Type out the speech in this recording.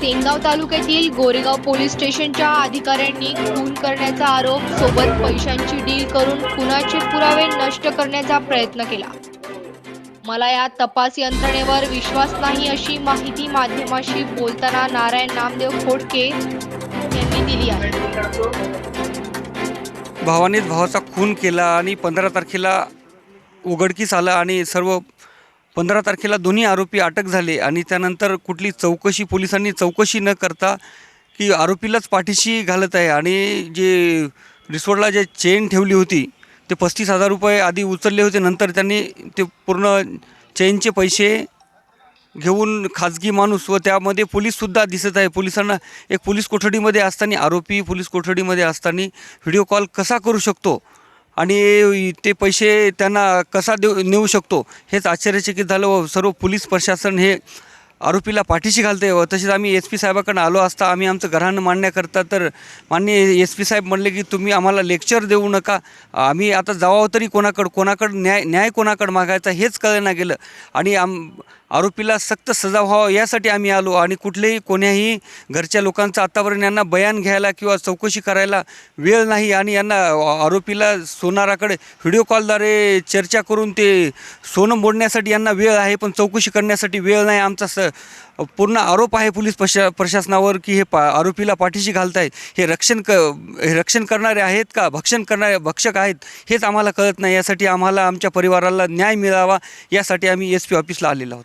सेनगाव तालुक्यातील गोरेगाव पोलीस स्टेशनच्या अधिकाऱ्यांनी खून करण्याचा आरोप सोबत पैशांची डील करून खुनाचे पुरावे नष्ट करण्याचा प्रयत्न केला. मला या तपास यंत्रणेवर विश्वास नाही अशी माहिती माध्यमाशी बोलताना नारायण नामदेव खोडके यांनी दिली आहे. भावानेच भावाचा खून केला आणि पंधरा तारखेला उघडकीस आलं आणि सर्व पंधरा तारखेला दोन्ही आरोपी अटक झाले आणि त्यानंतर कुठली चौकशी पोलिसांनी चौकशी न करता की आरोपीलाच पाठीशी घालत आहे आणि जे रिसोर्टला जे चेन ठेवली होती ते पस्तीस हजार रुपये आधी उचलले होते नंतर त्यांनी ते पूर्ण चेनचे पैसे घेऊन खाजगी माणूस व त्यामध्ये पोलीससुद्धा दिसत आहे. पोलिसांना एक पोलीस कोठडीमध्ये असताना आरोपी पोलीस कोठडीमध्ये असताना व्हिडिओ कॉल कसा करू शकतो? आणि ते पैसे त्यांना कसा देऊ नेऊ शकतो हेच आश्चर्यचकित झालं व सर्व पोलीस प्रशासन हे आरोपीला पाठीशी घालते व तसेच आम्ही एस पी साहेबाकडनं आलो असता आम्ही आमचं घरानं मांडण्याकरता तर माननीय एस पी साहेब म्हणले की तुम्ही आम्हाला लेक्चर देऊ नका आम्ही आता जावावं तरी कोणाकडं कोणाकडं न्याय न्याय कोणाकडं मागायचा हेच कळना गेलं. आणि आम आरोपीला सक्त सजा व्हावं यासाठी आम्ही आलो आणि कुठलेही कोण्याही घरच्या लोकांचं आतापर्यंत यांना बयान घ्यायला किंवा चौकशी करायला वेळ नाही आणि यांना आरोपीला सोनाराकडे व्हिडिओ कॉलद्वारे चर्चा करून ते सोनं मोडण्यासाठी यांना वेळ आहे पण चौकशी करण्यासाठी वेळ नाही. आमचा स पूर्ण आरोप आहे पोलीस प्रशा प्रशासनावर की हे पा आरोपीला पाठीशी घालतायत हे रक्षण क हे रक्षण करणारे आहेत का? भक्षण करणारे भक्षक आहेत हेच आम्हाला कळत नाही. यासाठी आम्हाला आमच्या परिवाराला न्याय मिळावा यासाठी आम्ही एस पी ऑफिसला आलेलो आहोत.